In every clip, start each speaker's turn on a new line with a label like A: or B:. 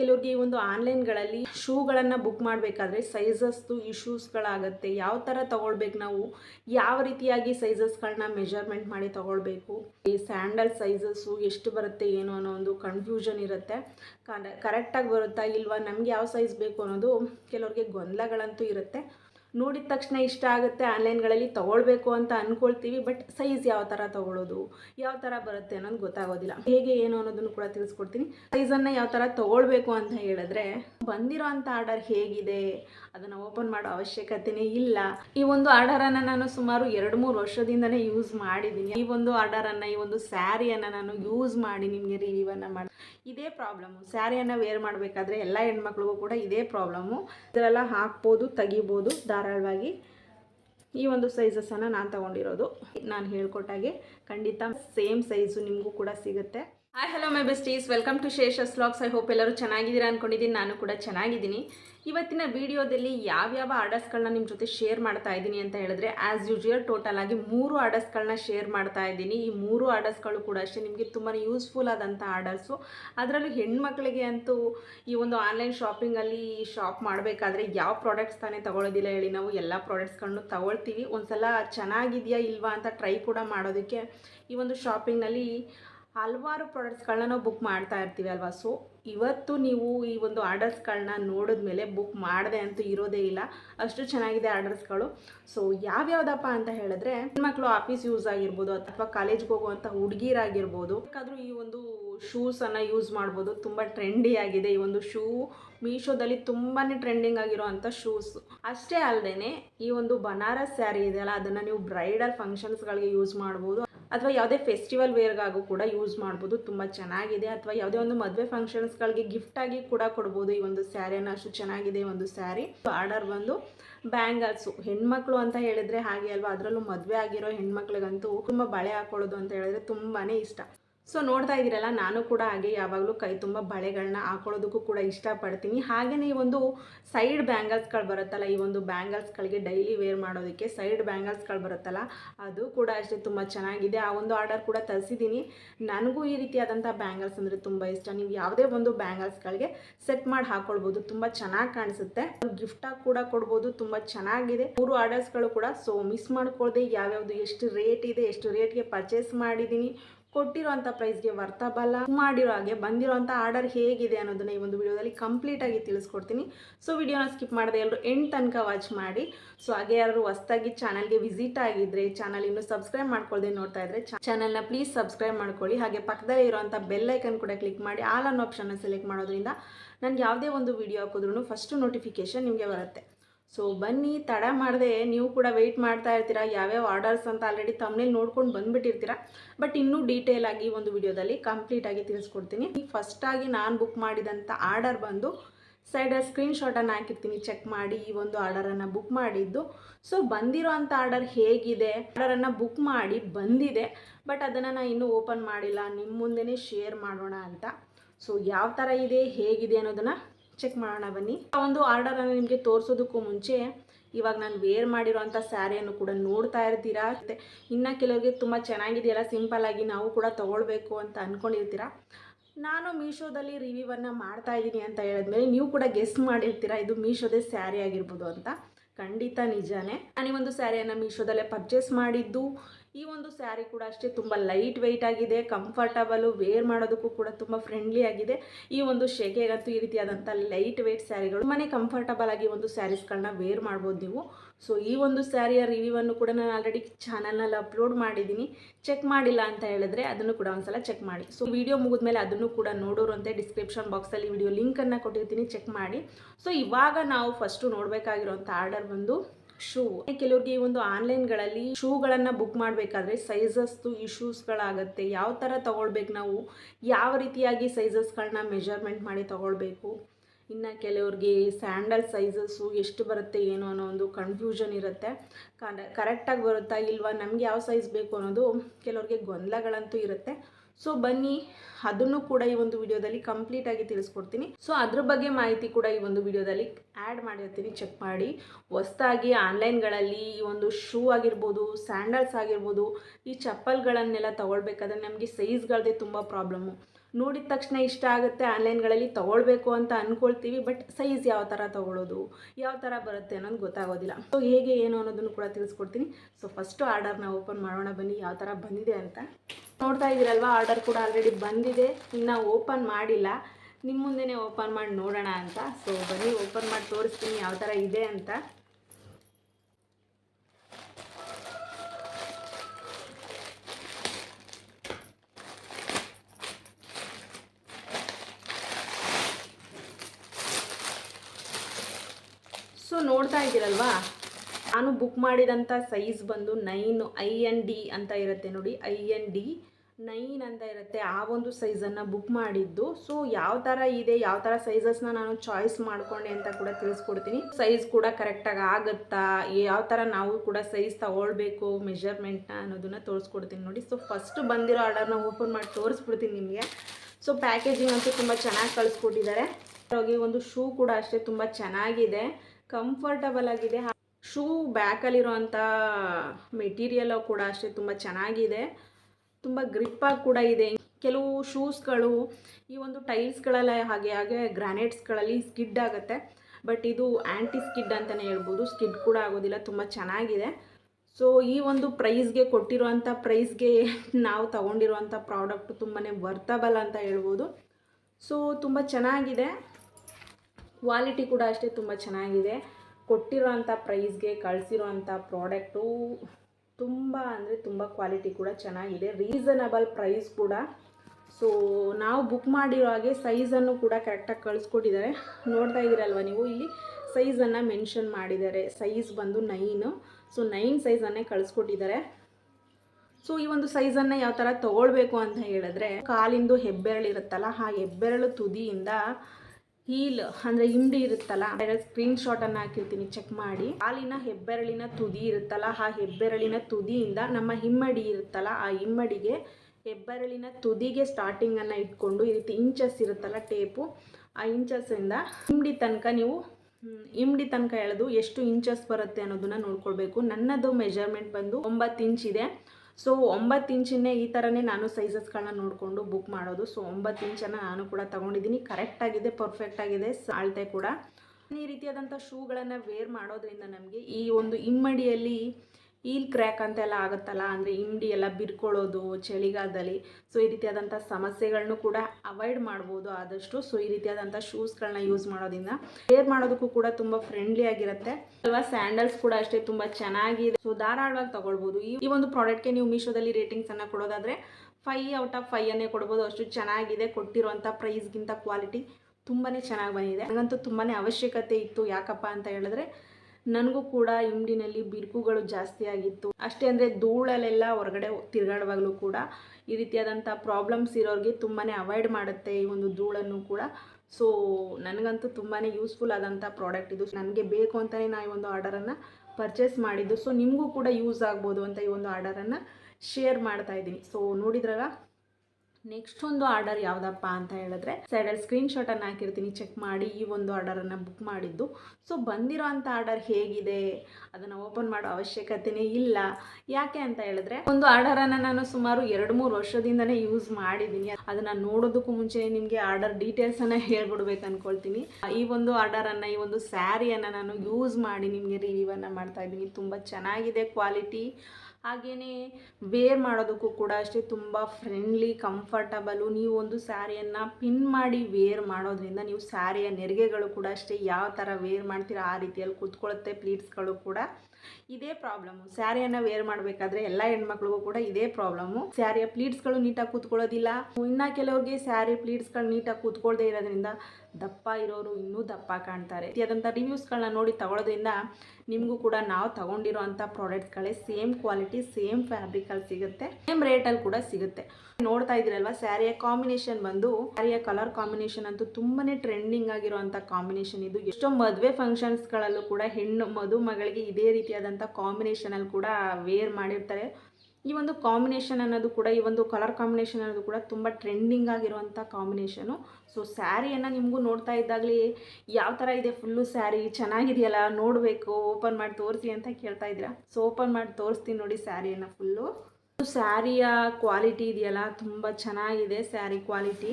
A: ಕೆಲವ್ರಿಗೆ ಈ ಒಂದು ಆನ್ಲೈನ್ಗಳಲ್ಲಿ ಶೂಗಳನ್ನು ಬುಕ್ ಮಾಡಬೇಕಾದ್ರೆ ಸೈಜಸ್ದು ಇಶ್ಯೂಸ್ಗಳಾಗತ್ತೆ. ಯಾವ ಥರ ತೊಗೊಳ್ಬೇಕು ನಾವು? ಯಾವ ರೀತಿಯಾಗಿ ಸೈಜಸ್ಗಳನ್ನ ಮೆಜರ್ಮೆಂಟ್ ಮಾಡಿ ತೊಗೊಳ್ಬೇಕು? ಈ ಸ್ಯಾಂಡಲ್ ಸೈಜಸ್ಸು ಎಷ್ಟು ಬರುತ್ತೆ ಏನು ಅನ್ನೋ ಒಂದು ಕನ್ಫ್ಯೂಷನ್ ಇರುತ್ತೆ. ಕರೆಕ್ಟಾಗಿ ಬರುತ್ತಾ ಇಲ್ವಾ? ನಮ್ಗೆ ಯಾವ ಸೈಜ್ ಬೇಕು ಅನ್ನೋದು ಕೆಲವ್ರಿಗೆ ಗೊಂದಲಗಳಂತೂ ಇರುತ್ತೆ. ನೋಡಿದ ತಕ್ಷಣ ಇಷ್ಟ ಆಗುತ್ತೆ, ಆನ್ಲೈನ್ಗಳಲ್ಲಿ ತೊಗೊಳ್ಬೇಕು ಅಂತ ಅಂದ್ಕೊಳ್ತೀವಿ ಬಟ್ ಸೈಜ್ ಯಾವ ಥರ ತೊಗೊಳ್ಳೋದು, ಯಾವ ಥರ ಬರುತ್ತೆ ಅನ್ನೋದು ಗೊತ್ತಾಗೋದಿಲ್ಲ. ಹೇಗೆ ಏನು ಅನ್ನೋದನ್ನು ಕೂಡ ತಿಳಿಸ್ಕೊಡ್ತೀನಿ. ಸೈಜನ್ನು ಯಾವ ಥರ ತೊಗೊಳ್ಬೇಕು ಅಂತ ಹೇಳಿದ್ರೆ ಬಂದಿರೋ ಆರ್ಡರ್ ಹೇಗಿದೆ ಅದನ್ನು ಓಪನ್ ಮಾಡೋ ಅವಶ್ಯಕತೆನೇ ಇಲ್ಲ. ಈ ಒಂದು ಆರ್ಡರನ್ನು ನಾನು ಸುಮಾರು ಎರಡು ಮೂರು ವರ್ಷದಿಂದನೇ ಯೂಸ್ ಮಾಡಿದ್ದೀನಿ ಈ ಒಂದು ಆರ್ಡರನ್ನು ಈ ಒಂದು ಸ್ಯಾರಿಯನ್ನು ನಾನು ಯೂಸ್ ಮಾಡಿ ನಿಮಗೆ ರಿವ್ಯೂವನ್ನು ಮಾಡಿ, ಇದೇ ಪ್ರಾಬ್ಲಮ್ಮು ಸ್ಯಾರಿಯನ್ನು ವೇರ್ ಮಾಡಬೇಕಾದ್ರೆ ಎಲ್ಲ ಹೆಣ್ಮಕ್ಳಿಗೂ ಕೂಡ ಇದೇ ಪ್ರಾಬ್ಲಮ್ಮು ಇದರೆಲ್ಲ ಹಾಕ್ಬೋದು, ತೆಗಿಬೋದು ಧಾರಾಳವಾಗಿ. ಈ ಒಂದು ಸೈಜಸನ್ನು ನಾನು ತಗೊಂಡಿರೋದು. ನಾನು ಹೇಳ್ಕೊಟ್ಟಾಗೆ ಖಂಡಿತ ಸೇಮ್ ಸೈಜು ನಿಮಗೂ ಕೂಡ ಸಿಗುತ್ತೆ. Hi hello my besties welcome to Shesha's vlogs I hope ಎಲ್ಲರೂ ಚೆನ್ನಾಗಿದ್ದೀರಾ ಅಂದ್ಕೊಂಡಿದ್ದೀನಿ ನಾನು ಕೂಡ ಚೆನ್ನಾಗಿದ್ದೀನಿ. ಇವತ್ತಿನ ವಿಡಿಯೋದಲ್ಲಿ ಯಾವ್ಯಾವ ಆರ್ಡರ್ಸ್ಗಳನ್ನ ನಿಮ್ಮ ಜೊತೆ ಶೇರ್ ಮಾಡ್ತಾ ಇದ್ದೀನಿ ಅಂತ ಹೇಳಿದ್ರೆ ಆ್ಯಸ್ ಯೂಶುವಲ್ ಟೋಟಲ್ ಆಗಿ ಮೂರು ಆರ್ಡರ್ಸ್ಗಳನ್ನ ಶೇರ್ ಮಾಡ್ತಾ ಇದ್ದೀನಿ. ಈ ಮೂರು ಆರ್ಡರ್ಸ್ಗಳು ಕೂಡ ಅಷ್ಟೇ ನಿಮಗೆ ತುಂಬಾ ಯೂಸ್ಫುಲ್ ಆದಂಥ ಆರ್ಡರ್ಸು ಅದರಲ್ಲೂ ಹೆಣ್ಮಕ್ಳಿಗೆ ಅಂತೂ ಈ ಒಂದು ಆನ್ಲೈನ್ ಶಾಪಿಂಗಲ್ಲಿ ಶಾಪ್ ಮಾಡಬೇಕಾದ್ರೆ ಯಾವ ಪ್ರಾಡಕ್ಟ್ಸ್ ತಾನೇ ತಗೊಳ್ಳೋದಿಲ್ಲ ಹೇಳಿ ನಾವು ಎಲ್ಲ ಪ್ರಾಡಕ್ಟ್ಸ್ಗಳನ್ನು ತಗೊಳ್ತೀವಿ. ಒಂದು ಸಲ ಚೆನ್ನಾಗಿದೆಯಾ ಇಲ್ವಾ ಅಂತ ಟ್ರೈ ಕೂಡ ಮಾಡೋದಕ್ಕೆ ಈ ಒಂದು ಶಾಪಿಂಗ್ನಲ್ಲಿ ಹಲವಾರು ಪ್ರಾಡಕ್ಟ್ಸ್ಗಳನ್ನ ನಾವು ಬುಕ್ ಮಾಡ್ತಾ ಇರ್ತೀವಿ ಅಲ್ವಾ? ಸೊ ಇವತ್ತು ನೀವು ಈ ಒಂದು ಆರ್ಡರ್ಸ್ಗಳನ್ನ ನೋಡಿದ್ಮೇಲೆ ಬುಕ್ ಮಾಡದೆ ಅಂತೂ ಇರೋದೇ ಇಲ್ಲ. ಅಷ್ಟು ಚೆನ್ನಾಗಿದೆ ಆರ್ಡರ್ಸ್ಗಳು ಸೊ ಯಾವ್ಯಾವ್ದಪ್ಪ ಅಂತ ಹೇಳಿದ್ರೆ, ಹೆಣ್ಮಕ್ಳು ಆಫೀಸ್ ಯೂಸ್ ಆಗಿರ್ಬೋದು ಅಥವಾ ಕಾಲೇಜ್ಗೆ ಹೋಗುವಂಥ ಹುಡುಗಿರಾಗಿರ್ಬೋದು ಯಾಕಾದರೂ ಈ ಒಂದು ಶೂಸನ್ನು ಯೂಸ್ ಮಾಡ್ಬೋದು. ತುಂಬ ಟ್ರೆಂಡಿ ಆಗಿದೆ ಈ ಒಂದು ಶೂ ಮೀಶೋದಲ್ಲಿ ತುಂಬಾ ಟ್ರೆಂಡಿಂಗ್ ಆಗಿರೋ ಅಂಥ ಶೂಸ್ ಅಷ್ಟೇ ಅಲ್ಲದೆ ಈ ಒಂದು ಬನಾರಸ್ ಸ್ಯಾರಿ ಇದೆಯಲ್ಲ, ಅದನ್ನು ನೀವು ಬ್ರೈಡಲ್ ಫಂಕ್ಷನ್ಸ್ಗಳಿಗೆ ಯೂಸ್ ಮಾಡ್ಬೋದು. ಅಥವಾ ಯಾವುದೇ ಫೆಸ್ಟಿವಲ್ ವೇರ್ಗಾಗೂ ಕೂಡ ಯೂಸ್ ಮಾಡ್ಬೋದು. ತುಂಬ ಚೆನ್ನಾಗಿದೆ. ಅಥವಾ ಯಾವುದೇ ಒಂದು ಮದುವೆ ಫಂಕ್ಷನ್ಸ್ಗಳಿಗೆ ಗಿಫ್ಟಾಗಿ ಕೂಡ ಕೊಡ್ಬೋದು ಈ ಒಂದು ಸ್ಯಾರಿಯನ್ನು ಅಷ್ಟು ಚೆನ್ನಾಗಿದೆ ಒಂದು ಸ್ಯಾರಿ ಆರ್ಡರ್ ಬಂದು ಬ್ಯಾಂಗಲ್ಸು ಹೆಣ್ಮಕ್ಳು ಅಂತ ಹೇಳಿದ್ರೆ ಹಾಗೆ ಅಲ್ವಾ? ಅದರಲ್ಲೂ ಮದುವೆ ಆಗಿರೋ ಹೆಣ್ಮಕ್ಳಿಗಂತೂ ತುಂಬ ಬಳೆ ಹಾಕೊಳ್ಳೋದು ಅಂತ ಹೇಳಿದ್ರೆ ತುಂಬಾ ಇಷ್ಟ. ಸೊ ನೋಡ್ತಾ ಇದ್ದೀರಲ್ಲ, ನಾನು ಕೂಡ ಹಾಗೆ ಯಾವಾಗಲೂ ಕೈ ತುಂಬ ಬಳೆಗಳನ್ನ ಹಾಕೊಳ್ಳೋದಕ್ಕೂ ಕೂಡ ಇಷ್ಟಪಡ್ತೀನಿ. ಹಾಗೆಯೇ ಈ ಒಂದು ಸೈಡ್ ಬ್ಯಾಂಗಲ್ಸ್ಗಳು ಬರುತ್ತಲ್ಲ, ಈ ಒಂದು ಬ್ಯಾಂಗಲ್ಸ್ಗಳಿಗೆ ಡೈಲಿ ವೇರ್ ಮಾಡೋದಕ್ಕೆ ಸೈಡ್ ಬ್ಯಾಂಗಲ್ಸ್ಗಳು ಬರುತ್ತಲ್ಲ, ಅದು ಕೂಡ ಅಷ್ಟೇ ತುಂಬ ಚೆನ್ನಾಗಿದೆ. ಆ ಒಂದು ಆರ್ಡರ್ ಕೂಡ ತರಿಸಿದ್ದೀನಿ. ನನಗೂ ಈ ರೀತಿಯಾದಂಥ ಬ್ಯಾಂಗಲ್ಸ್ ಅಂದರೆ ತುಂಬ ಇಷ್ಟ. ನೀವು ಯಾವುದೇ ಒಂದು ಬ್ಯಾಂಗಲ್ಸ್ಗಳಿಗೆ ಸೆಟ್ ಮಾಡಿ ಹಾಕೊಳ್ಬೋದು. ತುಂಬ ಚೆನ್ನಾಗಿ ಕಾಣಿಸುತ್ತೆ. ಗಿಫ್ಟಾಗಿ ಕೂಡ ಕೊಡ್ಬೋದು. ತುಂಬ ಚೆನ್ನಾಗಿದೆ. ಮೂರು ಆರ್ಡರ್ಸ್ಗಳು ಕೂಡ ಸೊ ಮಿಸ್ ಮಾಡ್ಕೊಳ್ದೆ, ಯಾವ್ಯಾವುದು ಎಷ್ಟು ರೇಟ್ ಇದೆ, ಎಷ್ಟು ರೇಟ್ಗೆ ಪರ್ಚೇಸ್ ಮಾಡಿದ್ದೀನಿ. ಕೊಟ್ಟಿರೋಂಥ ಪ್ರೈಸ್ಗೆ ವರ್ತಬಲ್ಲ ಮಾಡಿರೋ ಹಾಗೆ ಬಂದಿರೋಂಥ ಆರ್ಡರ್ ಹೇಗಿದೆ ಅನ್ನೋದನ್ನ ಈ ಒಂದು ವಿಡಿಯೋದಲ್ಲಿ ಕಂಪ್ಲೀಟಾಗಿ ತಿಳಿಸ್ಕೊಡ್ತೀನಿ. ಸೊ ವಿಡಿಯೋನ ಸ್ಕಿಪ್ ಮಾಡದೆ ಎಲ್ಲರೂ ಎಂಡ್ ತನಕ ವಾಚ್ ಮಾಡಿ. ಸೊ ಹಾಗೆ ಯಾರು ಹೊಸ್ದಾಗಿ ಚಾನಲ್ಗೆ ವಿಸಿಟ್ ಆಗಿದ್ರೆ ಚಾನಲ್ ಇನ್ನು ಸಬ್ಸ್ಕ್ರೈಬ್ ಮಾಡ್ಕೊಳ್ದೆ ನೋಡ್ತಾ ಇದ್ರೆ ಚಾನಲ್ನ ಪ್ಲೀಸ್ ಸಬ್ಸ್ಕ್ರೈಬ್ ಮಾಡ್ಕೊಳ್ಳಿ. ಹಾಗೆ ಪಕ್ಕದಲ್ಲೇ ಇರುವಂತ ಬೆಲ್ ಐಕನ್ ಕೂಡ ಕ್ಲಿಕ್ ಮಾಡಿ ಆಲ್ ಅನ್ನೋ ಆಪ್ಷನ್ನ ಸೆಲೆಕ್ಟ್ ಮಾಡೋದ್ರಿಂದ ನನಗೆ ಯಾವುದೇ ಒಂದು ವಿಡಿಯೋ ಹಾಕಿದ್ರೂ ಫಸ್ಟು ನೋಟಿಫಿಕೇಶನ್ ನಿಮಗೆ ಬರುತ್ತೆ. ಸೊ ಬನ್ನಿ, ತಡ ಮಾಡದೆ, ನೀವು ಕೂಡ ವೆಯ್ಟ್ ಮಾಡ್ತಾ ಇರ್ತೀರಾ, ಯಾವ್ಯಾವ ಆರ್ಡರ್ಸ್ ಅಂತ ಆಲ್ರೆಡಿ ತಮ್ಮನೇಲಿ ನೋಡ್ಕೊಂಡು ಬಂದುಬಿಟ್ಟಿರ್ತೀರಾ? ಬಟ್ ಇನ್ನೂ ಡೀಟೇಲ್ ಆಗಿ ಒಂದು ವಿಡಿಯೋದಲ್ಲಿ ಕಂಪ್ಲೀಟಾಗಿ ತಿಳಿಸ್ಕೊಡ್ತೀನಿ. ಫಸ್ಟಾಗಿ ನಾನು ಬುಕ್ ಮಾಡಿದಂಥ ಆರ್ಡರ್ ಬಂದು ಸೈಡಲ್ಲಿ ಸ್ಕ್ರೀನ್ಶಾಟನ್ನು ಹಾಕಿರ್ತೀನಿ ಚೆಕ್ ಮಾಡಿ, ಈ ಒಂದು ಆರ್ಡರನ್ನು ಬುಕ್ ಮಾಡಿದ್ದು. ಸೊ ಬಂದಿರೋ ಅಂಥ ಆರ್ಡರ್ ಹೇಗಿದೆ? ಆರ್ಡರನ್ನು ಬುಕ್ ಮಾಡಿ ಬಂದಿದೆ ಬಟ್ ಅದನ್ನು ನಾನು ಇನ್ನೂ ಓಪನ್ ಮಾಡಿಲ್ಲ ನಿಮ್ಮ ಮುಂದೆನೇ ಶೇರ್ ಮಾಡೋಣ ಅಂತ. ಸೊ ಯಾವ ಥರ ಇದೆ, ಹೇಗಿದೆ ಅನ್ನೋದನ್ನು ಚೆಕ್ ಮಾಡೋಣ ಬನ್ನಿ. ಆ ಒಂದು ಆರ್ಡರನ್ನು ನಿಮಗೆ ತೋರಿಸೋದಕ್ಕೂ ಮುಂಚೆ, ಇವಾಗ ನಾನು ವೇರ್ ಮಾಡಿರೋಂಥ ಸ್ಯಾರಿಯನ್ನು ಕೂಡ ನೋಡ್ತಾ ಇರ್ತೀರಾ? ಇನ್ನು ಕೆಲವರಿಗೆ ತುಂಬ ಚೆನ್ನಾಗಿದೆಯಲ್ಲ ಸಿಂಪಲ್ ಆಗಿ ನಾವು ಕೂಡ ತೊಗೊಳ್ಬೇಕು ಅಂತ ಅಂದ್ಕೊಂಡಿರ್ತೀರಾ ನಾನು ಮೀಶೋದಲ್ಲಿ ರಿವ್ಯೂವನ್ನು ಮಾಡ್ತಾ ಇದ್ದೀನಿ ಅಂತ ಹೇಳಿದ್ಮೇಲೆ ನೀವು ಕೂಡ ಗೆಸ್ ಮಾಡಿರ್ತೀರಾ, ಇದು ಮೀಶೋದೇ ಸ್ಯಾರಿ ಆಗಿರ್ಬೋದು ಅಂತ? ಖಂಡಿತ ನಿಜಾನೇ. ನಾನು ಒಂದು ಸ್ಯಾರಿಯನ್ನು ಮೀಶೋದಲ್ಲೇ ಪರ್ಚೇಸ್ ಮಾಡಿದ್ದು. ಈ ಒಂದು ಸ್ಯಾರಿ ಕೂಡ ಅಷ್ಟೇ ತುಂಬ ಲೈಟ್ ವೆಯ್ಟ್ ಆಗಿದೆ ಕಂಫರ್ಟಬಲು ವೇರ್ ಮಾಡೋದಕ್ಕೂ ಕೂಡ ತುಂಬ ಫ್ರೆಂಡ್ಲಿ ಆಗಿದೆ. ಈ ಒಂದು ಶೆಕೆಗಂತೂ ಈ ರೀತಿಯಾದಂಥ ಲೈಟ್ ವೆಯ್ಟ್ ಸ್ಯಾರಿಗಳು ಮನೆ ಕಂಫರ್ಟಬಲ್ ಆಗಿ ಒಂದು ಸ್ಯಾರೀಸ್ಗಳನ್ನ ವೇರ್ ಮಾಡ್ಬೋದು ನೀವು. ಸೊ ಈ ಒಂದು ಸ್ಯಾರಿಯ ರಿವ್ಯೂವನ್ನು ಕೂಡ ನಾನು ಆಲ್ರೆಡಿ ಚಾನಲ್ನಲ್ಲಿ ಅಪ್ಲೋಡ್ ಮಾಡಿದ್ದೀನಿ. ಚೆಕ್ ಮಾಡಿಲ್ಲ ಅಂತ ಹೇಳಿದ್ರೆ ಅದನ್ನು ಕೂಡ ಒಂದ್ಸಲ ಚೆಕ್ ಮಾಡಿ. ಸೊ ವಿಡಿಯೋ ಮುಗಿದ್ಮೇಲೆ ಅದನ್ನು ಕೂಡ ನೋಡೋರು ಅಂತ ಡಿಸ್ಕ್ರಿಪ್ಷನ್ ಬಾಕ್ಸಲ್ಲಿ ವಿಡಿಯೋ ಲಿಂಕನ್ನು ಕೊಟ್ಟಿರ್ತೀನಿ. ಚೆಕ್ ಮಾಡಿ. ಸೊ ಇವಾಗ ನಾವು ಫಸ್ಟು ನೋಡಬೇಕಾಗಿರೋಂಥ ಆರ್ಡರ್ ಬಂದು ಶೂ ಕೆಲವ್ರಿಗೆ ಒಂದು ಆನ್ಲೈನ್ಗಳಲ್ಲಿ ಶೂಗಳನ್ನು ಬುಕ್ ಮಾಡಬೇಕಾದ್ರೆ ಸೈಜಸ್ದು ಇಶ್ಯೂಸ್ಗಳಾಗತ್ತೆ ಯಾವ ಥರ ತೊಗೊಳ್ಬೇಕು ನಾವು? ಯಾವ ರೀತಿಯಾಗಿ ಸೈಜಸ್ಗಳನ್ನ ಮೆಜರ್ಮೆಂಟ್ ಮಾಡಿ ತೊಗೊಳ್ಬೇಕು? ಇನ್ನು ಕೆಲವ್ರಿಗೆ ಸ್ಯಾಂಡಲ್ ಸೈಜಸ್ಸು ಎಷ್ಟು ಬರುತ್ತೆ, ಏನು ಅನ್ನೋ ಒಂದು ಕನ್ಫ್ಯೂಷನ್ ಇರುತ್ತೆ. ಕರೆಕ್ಟಾಗಿ ಬರುತ್ತಾ ಇಲ್ವಾ? ನಮಗೆ ಯಾವ ಸೈಜ್ ಬೇಕು ಅನ್ನೋದು ಕೆಲವ್ರಿಗೆ ಗೊಂದಲಗಳಂತೂ ಇರುತ್ತೆ. ಸೊ ಬನ್ನಿ, ಅದನ್ನು ಕೂಡ ಈ ಒಂದು ವಿಡಿಯೋದಲ್ಲಿ ಕಂಪ್ಲೀಟ್ ಆಗಿ ತಿಳಿಸ್ಕೊಡ್ತೀನಿ. ಸೊ ಅದ್ರ ಬಗ್ಗೆ ಮಾಹಿತಿ ಕೂಡ ಈ ಒಂದು ವಿಡಿಯೋದಲ್ಲಿ ಆ್ಯಡ್ ಮಾಡಿರ್ತೀನಿ ಚೆಕ್ ಮಾಡಿ. ಹೊಸ್ದಾಗಿ ಆನ್ಲೈನ್ಗಳಲ್ಲಿ ಈ ಒಂದು ಶೂ ಆಗಿರ್ಬೋದು ಸ್ಯಾಂಡಲ್ಸ್ ಆಗಿರ್ಬೋದು, ಈ ಚಪ್ಪಲ್ಗಳನ್ನೆಲ್ಲ ತೊಗೊಳ್ಬೇಕಾದ್ರೆ ನಮಗೆ ಸೈಜ್ಗಳದ್ದೇ ತುಂಬ ಪ್ರಾಬ್ಲಮ್ಮು ನೋಡಿದ ತಕ್ಷಣ ಇಷ್ಟ ಆಗುತ್ತೆ, ಆನ್ಲೈನ್ಗಳಲ್ಲಿ ತೊಗೊಳ್ಬೇಕು ಅಂತ ಅಂದ್ಕೊಳ್ತೀವಿ ಬಟ್ ಸೈಜ್ ಯಾವ ಥರ ತೊಗೊಳ್ಳೋದು ಯಾವ ಥರ ಬರುತ್ತೆ ಅನ್ನೋದು ಗೊತ್ತಾಗೋದಿಲ್ಲ. ಸೊ ಹೇಗೆ ಏನು ಅನ್ನೋದನ್ನು ಕೂಡ ತಿಳಿಸ್ಕೊಡ್ತೀನಿ. ಸೊ ಫಸ್ಟು ಆರ್ಡರ್ನ ಓಪನ್ ಮಾಡೋಣ, ಬನ್ನಿ ಯಾವ ಥರ ಬಂದಿದೆ ಅಂತ. ನೋಡ್ತಾ ಇದ್ದೀರಲ್ವ, ಆರ್ಡರ್ ಕೂಡ ಆಲ್ರೆಡಿ ಬಂದಿದೆ. ಇನ್ನು ಓಪನ್ ಮಾಡಿಲ್ಲ. ನಿಮ್ಮ ಮುಂದೆನೇ ಓಪನ್ ಮಾಡಿ ನೋಡೋಣ ಅಂತ. ಸೊ ಬನ್ನಿ, ಓಪನ್ ಮಾಡಿ ತೋರಿಸ್ತೀನಿ ಯಾವ ಥರ ಇದೆ ಅಂತ ಸೊ ನೋಡ್ತಾ ಇದ್ದೀರಲ್ವಾ? ನಾನು ಬುಕ್ ಮಾಡಿದಂಥ ಸೈಜ್ ಬಂದು ನೈನ್ ಐ ಎನ್ ಡಿ ಅಂತ ಇರುತ್ತೆ ನೋಡಿ ಐ ಎನ್ ಡಿ ನೈನ್ ಅಂತ ಇರುತ್ತೆ. ಆ ಒಂದು ಸೈಜನ್ನು ಬುಕ್ ಮಾಡಿದ್ದು. ಸೊ ಯಾವ ಥರ ಇದೆ, ಯಾವ ಥರ ಸೈಜಸ್ನ ನಾನು ಚಾಯ್ಸ್ ಮಾಡಿಕೊಂಡೆ ಅಂತ ಕೂಡ ತಿಳಿಸ್ಕೊಡ್ತೀನಿ. ಸೈಜ್ ಕೂಡ ಕರೆಕ್ಟಾಗಿ ಆಗುತ್ತಾ? ಯಾವ ಥರ ನಾವು ಕೂಡ ಸೈಜ್ ತಗೊಳ್ಬೇಕು ಮೆಷರ್ಮೆಂಟ್ನ ಅನ್ನೋದನ್ನ ತೋರಿಸ್ಕೊಡ್ತೀನಿ ನೋಡಿ. ಸೊ ಫಸ್ಟ್ ಬಂದಿರೋ ಆರ್ಡರ್ನ ಓಪನ್ ಮಾಡಿ ತೋರಿಸ್ಬಿಡ್ತೀನಿ ನಿಮಗೆ. ಸೊ ಪ್ಯಾಕೇಜಿಂಗ್ ಅಂತೂ ತುಂಬ ಚೆನ್ನಾಗಿ ಕಳಿಸ್ಕೊಟ್ಟಿದ್ದಾರೆ. ಹಾಗಾಗಿ ಒಂದು ಶೂ ಕೂಡ ಅಷ್ಟೇ ತುಂಬ ಚೆನ್ನಾಗಿದೆ. ಕಂಫರ್ಟಬಲ್ ಆಗಿದೆ. ಶೂ ಬ್ಯಾಕಲ್ಲಿರುವಂಥ ಮೆಟೀರಿಯಲ್ ಕೂಡ ಅಷ್ಟೇ ತುಂಬ ಚೆನ್ನಾಗಿದೆ. ತುಂಬ ಗ್ರಿಪ್ಪಾಗಿ ಕೂಡ ಇದೆ. ಕೆಲವು ಶೂಸ್ಗಳು ಈ ಒಂದು ಟೈಲ್ಸ್ಗಳೆಲ್ಲ ಹಾಗೆ ಹಾಗೆ ಗ್ರಾನೈಟ್ಸ್ಗಳಲ್ಲಿ ಸ್ಕಿಡ್ ಆಗುತ್ತೆ. ಬಟ್ ಇದು ಆ್ಯಂಟಿ ಸ್ಕಿಡ್ ಅಂತಲೇ ಹೇಳ್ಬೋದು. ಸ್ಕಿಡ್ ಕೂಡ ಆಗೋದಿಲ್ಲ. ತುಂಬ ಚೆನ್ನಾಗಿದೆ. ಸೊ ಈ ಒಂದು ಪ್ರೈಸ್ಗೆ ಕೊಟ್ಟಿರುವಂಥ ಪ್ರೈಸ್ಗೆ ನಾವು ತಗೊಂಡಿರುವಂಥ ಪ್ರಾಡಕ್ಟ್ ತುಂಬಾ ವರ್ತಬಲ್ ಅಂತ ಹೇಳ್ಬೋದು. ಸೊ ತುಂಬ ಚೆನ್ನಾಗಿದೆ. ಕ್ವಾಲಿಟಿ ಕೂಡ ಅಷ್ಟೇ ತುಂಬ ಚೆನ್ನಾಗಿದೆ. ಕೊಟ್ಟಿರೋಂಥ ಪ್ರೈಸ್ಗೆ ಕಳಿಸಿರೋಂಥ ಪ್ರಾಡಕ್ಟು ತುಂಬ ಅಂದರೆ ತುಂಬ ಕ್ವಾಲಿಟಿ ಕೂಡ ಚೆನ್ನಾಗಿದೆ. ರೀಸನಬಲ್ ಪ್ರೈಸ್ ಕೂಡ. ಸೊ, ನಾವು ಬುಕ್ ಮಾಡಿರೋ ಹಾಗೆ ಸೈಜನ್ನು ಕೂಡ ಕರೆಕ್ಟಾಗಿ ಕಳಿಸ್ಕೊಟ್ಟಿದ್ದಾರೆ. ನೋಡ್ತಾ ಇದ್ದೀರಲ್ವ ನೀವು? ಇಲ್ಲಿ ಸೈಜನ್ನು ಮೆನ್ಷನ್ ಮಾಡಿದ್ದಾರೆ. ಸೈಜ್ ಬಂದು ನೈನು. ಸೊ, ನೈನ್ ಸೈಜನ್ನೇ ಕಳಿಸ್ಕೊಟ್ಟಿದ್ದಾರೆ. ಸೊ, ಈ ಒಂದು ಸೈಜನ್ನು ಯಾವ ಥರ ತೊಗೊಳ್ಬೇಕು ಅಂತ ಹೇಳಿದ್ರೆ, ಕಾಲಿಂದು ಹೆಬ್ಬೆರಳು ಇರುತ್ತಲ್ಲ, ಆ ಹೆಬ್ಬೆರಳು ತುದಿಯಿಂದ ಹೀಲ್ ಅಂದರೆ ಹಿಂಡಿ ಇರುತ್ತಲ್ಲ ಸ್ಕ್ರೀನ್ ಶಾಟನ್ನು ಹಾಕಿರ್ತೀನಿ ಚೆಕ್ ಮಾಡಿ. ಕಾಲಿನ ಹೆಬ್ಬೆರಳಿನ ತುದಿ ಇರುತ್ತಲ್ಲ, ಆ ಹೆಬ್ಬೆರಳಿನ ತುದಿಯಿಂದ ನಮ್ಮ ಹಿಮ್ಮಡಿ ಇರುತ್ತಲ್ಲ, ಆ ಹಿಮ್ಮಡಿಗೆ ಹೆಬ್ಬೆರಳಿನ ತುದಿಗೆ ಸ್ಟಾರ್ಟಿಂಗನ್ನು ಇಟ್ಕೊಂಡು ಈ ರೀತಿ ಇಂಚಸ್ ಇರುತ್ತಲ್ಲ ಟೇಪು ಆ ಇಂಚಸ್ಸಿಂದ ಹಿಂಡಿ ತನಕ ನೀವು ಇಮ್ಡಿ ತನಕ ಎಳೆದು ಎಷ್ಟು ಇಂಚಸ್ ಬರುತ್ತೆ ಅನ್ನೋದನ್ನ ನೋಡ್ಕೊಳ್ಬೇಕು. ನನ್ನದು ಮೆಜರ್ಮೆಂಟ್ ಬಂದು ಒಂಬತ್ತು ಇಂಚ್ ಇದೆ. ಸೊ ಒಂಬತ್ತು ಇಂಚಿನೇ ಈ ಥರನೇ ನಾನು ಸೈಜಸ್ಗಳನ್ನ ನೋಡಿಕೊಂಡು ಬುಕ್ ಮಾಡೋದು. ಸೊ ಒಂಬತ್ತು ಇಂಚನ್ನು ನಾನು ಕೂಡ ತೊಗೊಂಡಿದ್ದೀನಿ. ಕರೆಕ್ಟಾಗಿದೆ ಪರ್ಫೆಕ್ಟಾಗಿದೆ ಅಳತೆ ಕೂಡ. ಈ ರೀತಿಯಾದಂಥ ಶೂಗಳನ್ನು ವೇರ್ ಮಾಡೋದ್ರಿಂದ ನಮಗೆ ಈ ಒಂದು ಇಮ್ಮಡಿಯಲ್ಲಿ ಈಲ್ ಕ್ರ್ಯಾಕ್ ಅಂತೆಲ್ಲ ಆಗುತ್ತಲ್ಲ? ಅಂದರೆ ಇಂಡಿ ಎಲ್ಲ ಬಿರ್ಕೊಳ್ಳೋದು ಚಳಿಗಾಲದಲ್ಲಿ. ಸೊ ಈ ರೀತಿಯಾದಂಥ ಸಮಸ್ಯೆಗಳನ್ನು ಕೂಡ ಅವಾಯ್ಡ್ ಮಾಡ್ಬೋದು ಆದಷ್ಟು. ಸೊ ಈ ರೀತಿಯಾದಂಥ ಶೂಸ್ಗಳನ್ನ ಯೂಸ್ ಮಾಡೋದ್ರಿಂದ ವೇರ್ ಮಾಡೋದಕ್ಕೂ ಕೂಡ ತುಂಬ ಫ್ರೆಂಡ್ಲಿ ಆಗಿರುತ್ತೆ. ಅಲ್ವಾ? ಸ್ಯಾಂಡಲ್ಸ್ ಕೂಡ ಅಷ್ಟೇ ತುಂಬ ಚೆನ್ನಾಗಿದೆ. ಸೊ ಧಾರಾಳವಾಗಿ ತಗೊಳ್ಬೋದು. ಈ ಒಂದು ಪ್ರಾಡಕ್ಟ್ಗೆ ನೀವು ಮೀಶೋದಲ್ಲಿ ರೇಟಿಂಗ್ಸನ್ನು ಕೊಡೋದಾದರೆ ಫೈ ಔಟ್ ಆಫ್ ಫೈಯನ್ನೇ ಕೊಡ್ಬೋದು. ಅಷ್ಟು ಚೆನ್ನಾಗಿದೆ. ಕೊಟ್ಟಿರುವಂಥ ಪ್ರೈಸ್ಗಿಂತ ಕ್ವಾಲಿಟಿ ತುಂಬಾ ಚೆನ್ನಾಗಿ ಬಂದಿದೆ. ನನಗಂತೂ ತುಂಬಾ ಅವಶ್ಯಕತೆ ಇತ್ತು. ಯಾಕಪ್ಪ ಅಂತ ಹೇಳಿದ್ರೆ ನನಗೂ ಕೂಡ ಇಮ್ಡಿನಲ್ಲಿ ಬಿರುಕುಗಳು ಜಾಸ್ತಿ ಆಗಿತ್ತು. ಅಷ್ಟೇ ಅಂದರೆ ಧೂಳಲ್ಲೆಲ್ಲ ಹೊರಗಡೆ ತಿರುಗಾಡುವಾಗಲೂ ಕೂಡ ಈ ರೀತಿಯಾದಂಥ ಪ್ರಾಬ್ಲಮ್ಸ್ ಇರೋರಿಗೆ ತುಂಬಾ ಅವಾಯ್ಡ್ ಮಾಡುತ್ತೆ ಈ ಒಂದು ಧೂಳನ್ನು ಕೂಡ. ಸೊ ನನಗಂತೂ ತುಂಬಾ ಯೂಸ್ಫುಲ್ ಆದಂಥ ಪ್ರಾಡಕ್ಟ್ ಇದು. ನನಗೆ ಬೇಕು ಅಂತಲೇ ನಾನು ಈ ಒಂದು ಆರ್ಡರನ್ನು ಪರ್ಚೇಸ್ ಮಾಡಿದ್ದು. ಸೊ ನಿಮಗೂ ಕೂಡ ಯೂಸ್ ಆಗ್ಬೋದು ಅಂತ ಈ ಒಂದು ಆರ್ಡರನ್ನು ಶೇರ್ ಮಾಡ್ತಾ ಇದ್ದೀನಿ. ಸೊ ನೋಡಿದ್ರಲ್ಲ? ನೆಕ್ಸ್ಟ್ ಒಂದು ಆರ್ಡರ್ ಯಾವುದಪ್ಪ ಅಂತ ಹೇಳಿದ್ರೆ ಸೈಡಲ್ಲಿ ಸ್ಕ್ರೀನ್ ಶಾಟನ್ನು ಹಾಕಿರ್ತೀನಿ ಚೆಕ್ ಮಾಡಿ ಈ ಒಂದು ಆರ್ಡರನ್ನು ಬುಕ್ ಮಾಡಿದ್ದು. ಸೊ ಬಂದಿರೋ ಅಂಥ ಆರ್ಡರ್ ಹೇಗಿದೆ? ಅದನ್ನು ಓಪನ್ ಮಾಡೋ ಅವಶ್ಯಕತೆನೇ ಇಲ್ಲ. ಯಾಕೆ ಅಂತ ಹೇಳಿದ್ರೆ, ಒಂದು ಆರ್ಡರನ್ನು ನಾನು ಸುಮಾರು ಎರಡು ಮೂರು ವರ್ಷದಿಂದನೇ ಯೂಸ್ ಮಾಡಿದ್ದೀನಿ ಅದನ್ನು ನೋಡೋದಕ್ಕೂ ಮುಂಚೆ ನಿಮಗೆ ಆರ್ಡರ್ ಡೀಟೇಲ್ಸನ್ನು ಹೇಳ್ಬಿಡ್ಬೇಕು ಅನ್ಕೊಳ್ತೀನಿ. ಈ ಒಂದು ಆರ್ಡರನ್ನು ಈ ಒಂದು ಸ್ಯಾರಿಯನ್ನು ನಾನು ಯೂಸ್ ಮಾಡಿ ನಿಮಗೆ ರಿವ್ಯೂವನ್ನು ಮಾಡ್ತಾ ಇದ್ದೀನಿ. ತುಂಬ ಚೆನ್ನಾಗಿದೆ ಕ್ವಾಲಿಟಿ ಹಾಗೆಯೇ ವೇರ್ ಮಾಡೋದಕ್ಕೂ ಕೂಡ ಅಷ್ಟೇ ತುಂಬ ಫ್ರೆಂಡ್ಲಿ ಕಂಫರ್ಟಬಲು ನೀವು ಒಂದು ಸ್ಯಾರಿಯನ್ನು ಪಿನ್ ಮಾಡಿ ವೇರ್ ಮಾಡೋದ್ರಿಂದ ನೀವು ಸ್ಯಾರಿಯ ನೆರಿಗೆಗಳು ಕೂಡ ಅಷ್ಟೇ ಯಾವ ಥರ ವೇರ್ ಮಾಡ್ತೀರಾ ಆ ರೀತಿಯಲ್ಲಿ ಕೂತ್ಕೊಳ್ಳುತ್ತೆ ಪ್ಲೀಟ್ಸ್ಗಳು ಕೂಡ. ಇದೇ ಪ್ರಾಬ್ಲಮ್ ಸ್ಯಾರಿಯನ್ನು ವೇರ್ ಮಾಡಬೇಕಾದ್ರೆ ಎಲ್ಲ ಹೆಣ್ಮಕ್ಳಿಗೂ ಕೂಡ ಇದೇ ಪ್ರಾಬ್ಲಮ್ಮು ಸ್ಯಾರಿಯ ಪ್ಲೀಟ್ಸ್ಗಳು ನೀಟಾಗಿ ಕೂತ್ಕೊಳ್ಳೋದಿಲ್ಲ. ಇನ್ನು ಕೆಲವ್ರಿಗೆ ಸ್ಯಾರಿ ಪ್ಲೀಟ್ಸ್ಗಳು ನೀಟಾಗಿ ಕೂತ್ಕೊಳ್ಳದೆ ಇರೋದ್ರಿಂದ ದಪ್ಪ ಇರೋರು ಇನ್ನೂ ದಪ್ಪ ಕಾಣ್ತಾರೆ. ರೀತಿಯಾದಂಥ ರಿವ್ಯೂಸ್ಗಳನ್ನ ನೋಡಿ ತಗೊಳ್ಳೋದ್ರಿಂದ ನಿಮಗೂ ಕೂಡ ನಾವು ತಗೊಂಡಿರೋ ಅಂಥ ಪ್ರಾಡಕ್ಟ್ಗಳೇ ಸೇಮ್ ಕ್ವಾಲಿಟಿ ಸೇಮ್ ಫ್ಯಾಬ್ರಿಕಲ್ಲಿ ಸಿಗುತ್ತೆ ಸೇಮ್ ರೇಟಲ್ಲಿ ಕೂಡ ಸಿಗುತ್ತೆ. ನೋಡ್ತಾ ಇದ್ರಲ್ವಾ ಸ್ಯಾರಿಯ ಕಾಂಬಿನೇಷನ್ ಬಂದು, ಸ್ಯಾರಿಯ ಕಲರ್ ಕಾಂಬಿನೇಷನ್ ಅಂತೂ ತುಂಬಾನೇ ಟ್ರೆಂಡಿಂಗ್ ಆಗಿರುವಂಥ ಕಾಂಬಿನೇಷನ್ ಇದು. ಎಷ್ಟೋ ಮದುವೆ ಫಂಕ್ಷನ್ಸ್ ಗಳಲ್ಲೂ ಕೂಡ ಹೆಣ್ಣು ಮದುಮಗಳಿಗೆ ಇದೇ ಕಾಂಬಿನೇಷನ್ ಅಲ್ಲಿ ಕೂಡ ವೇರ್ ಮಾಡಿರ್ತಾರೆ. ಈ ಒಂದು ಕಾಂಬಿನೇಷನ್ ಅನ್ನೋದು ಕೂಡ, ಈ ಒಂದು ಕಲರ್ ಕಾಂಬಿನೇಷನ್ ಅನ್ನೋದು ಕೂಡ ತುಂಬ ಟ್ರೆಂಡಿಂಗ್ ಆಗಿರುವಂಥ ಕಾಂಬಿನೇಷನು ಸೊ ಸ್ಯಾರಿಯನ್ನು ನಿಮಗೂ ನೋಡ್ತಾ ಇದ್ದಾಗಲಿ ಯಾವ ಥರ ಇದೆ ಫುಲ್ಲು ಸ್ಯಾರಿ ಚೆನ್ನಾಗಿದೆಯಲ್ಲ? ನೋಡಬೇಕು ಓಪನ್ ಮಾಡಿ ತೋರಿಸಿ ಅಂತ ಕೇಳ್ತಾ ಇದ್ದೀರಾ? ಸೊ ಓಪನ್ ಮಾಡಿ ತೋರಿಸ್ತೀನಿ ನೋಡಿ ಸ್ಯಾರಿಯನ್ನು ಫುಲ್ಲು ಸ್ಯಾರಿಯ ಕ್ವಾಲಿಟಿ ಇದೆಯಲ್ಲ? ತುಂಬ ಚೆನ್ನಾಗಿದೆ ಸ್ಯಾರಿ ಕ್ವಾಲಿಟಿ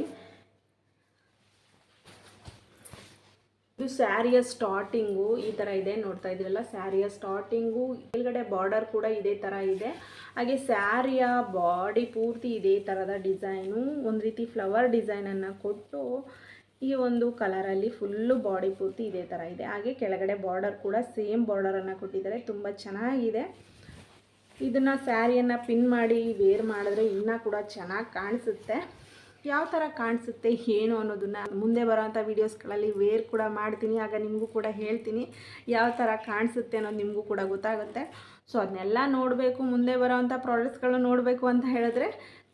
A: ಇದು ಸ್ಯಾರಿಯ ಸ್ಟಾರ್ಟಿಂಗು ಈ ಥರ ಇದೆ, ನೋಡ್ತಾ ಇದ್ರಲ್ಲ ಸ್ಯಾರಿಯ ಸ್ಟಾರ್ಟಿಂಗು. ಮೇಲ್ಗಡೆ ಬಾರ್ಡರ್ ಕೂಡ ಇದೇ ಥರ ಇದೆ. ಹಾಗೆ ಸ್ಯಾರಿಯ ಬಾಡಿ ಪೂರ್ತಿ ಇದೇ ಥರದ ಡಿಸೈನು. ಒಂದು ರೀತಿ ಫ್ಲವರ್ ಡಿಸೈನನ್ನು ಕೊಟ್ಟು ಈ ಒಂದು ಕಲರಲ್ಲಿ ಫುಲ್ಲು ಬಾಡಿ ಪೂರ್ತಿ ಇದೇ ಥರ ಇದೆ. ಹಾಗೆ ಕೆಳಗಡೆ ಬಾರ್ಡರ್ ಕೂಡ ಸೇಮ್ ಬಾರ್ಡರನ್ನು ಕೊಟ್ಟಿದ್ದಾರೆ. ತುಂಬ ಚೆನ್ನಾಗಿದೆ. ಇದನ್ನು ಸ್ಯಾರಿಯನ್ನು ಪಿನ್ ಮಾಡಿ ವೇರ್ ಮಾಡಿದ್ರೆ ಇನ್ನೂ ಕೂಡ ಚೆನ್ನಾಗಿ ಕಾಣಿಸುತ್ತೆ. ಯಾವ ಥರ ಕಾಣಿಸುತ್ತೆ, ಏನು ಅನ್ನೋದನ್ನು ಮುಂದೆ ಬರೋವಂಥ ವೀಡಿಯೋಸ್ಗಳಲ್ಲಿ ವೇರ್ ಕೂಡ ಮಾಡ್ತೀನಿ, ಆಗ ನಿಮಗೂ ಕೂಡ ಹೇಳ್ತೀನಿ ಯಾವ ಥರ ಕಾಣಿಸುತ್ತೆ ಅನ್ನೋದು ನಿಮಗೂ ಕೂಡ ಗೊತ್ತಾಗುತ್ತೆ. ಸೊ ಅದನ್ನೆಲ್ಲ ನೋಡಬೇಕು, ಮುಂದೆ ಬರೋವಂಥ ಪ್ರಾಡಕ್ಟ್ಸ್ಗಳನ್ನ ನೋಡಬೇಕು ಅಂತ ಹೇಳಿದ್ರೆ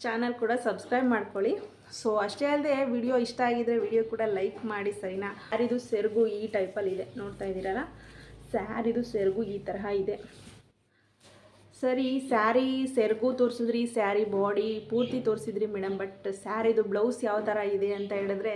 A: ಚಾನಲ್ ಕೂಡ ಸಬ್ಸ್ಕ್ರೈಬ್ ಮಾಡ್ಕೊಳ್ಳಿ. ಸೊ ಅಷ್ಟೇ ಅಲ್ಲದೆ ವಿಡಿಯೋ ಇಷ್ಟ ಆಗಿದ್ರೆ ವಿಡಿಯೋ ಕೂಡ ಲೈಕ್ ಮಾಡಿ ಸರಿನಾ? ಸ್ಯಾರಿದು ಸೆರಗು ಈ ಟೈಪಲ್ಲಿ ಇದೆ. ನೋಡ್ತಾ ಇದ್ದೀರಲ್ಲ? ಸ್ಯಾರಿದು ಸೆರಗು ಈ ತರಹ ಇದೆ. ಸರಿ, ಸ್ಯಾರಿ ಸೆರಗು ತೋರಿಸಿದ್ರಿ, ಸ್ಯಾರಿ ಬಾಡಿ ಪೂರ್ತಿ ತೋರಿಸಿದ್ರಿ ಮೇಡಮ್ ಬಟ್ ಸ್ಯಾರಿದು ಬ್ಲೌಸ್ ಯಾವ ಥರ ಇದೆ ಅಂತ ಹೇಳಿದ್ರೆ,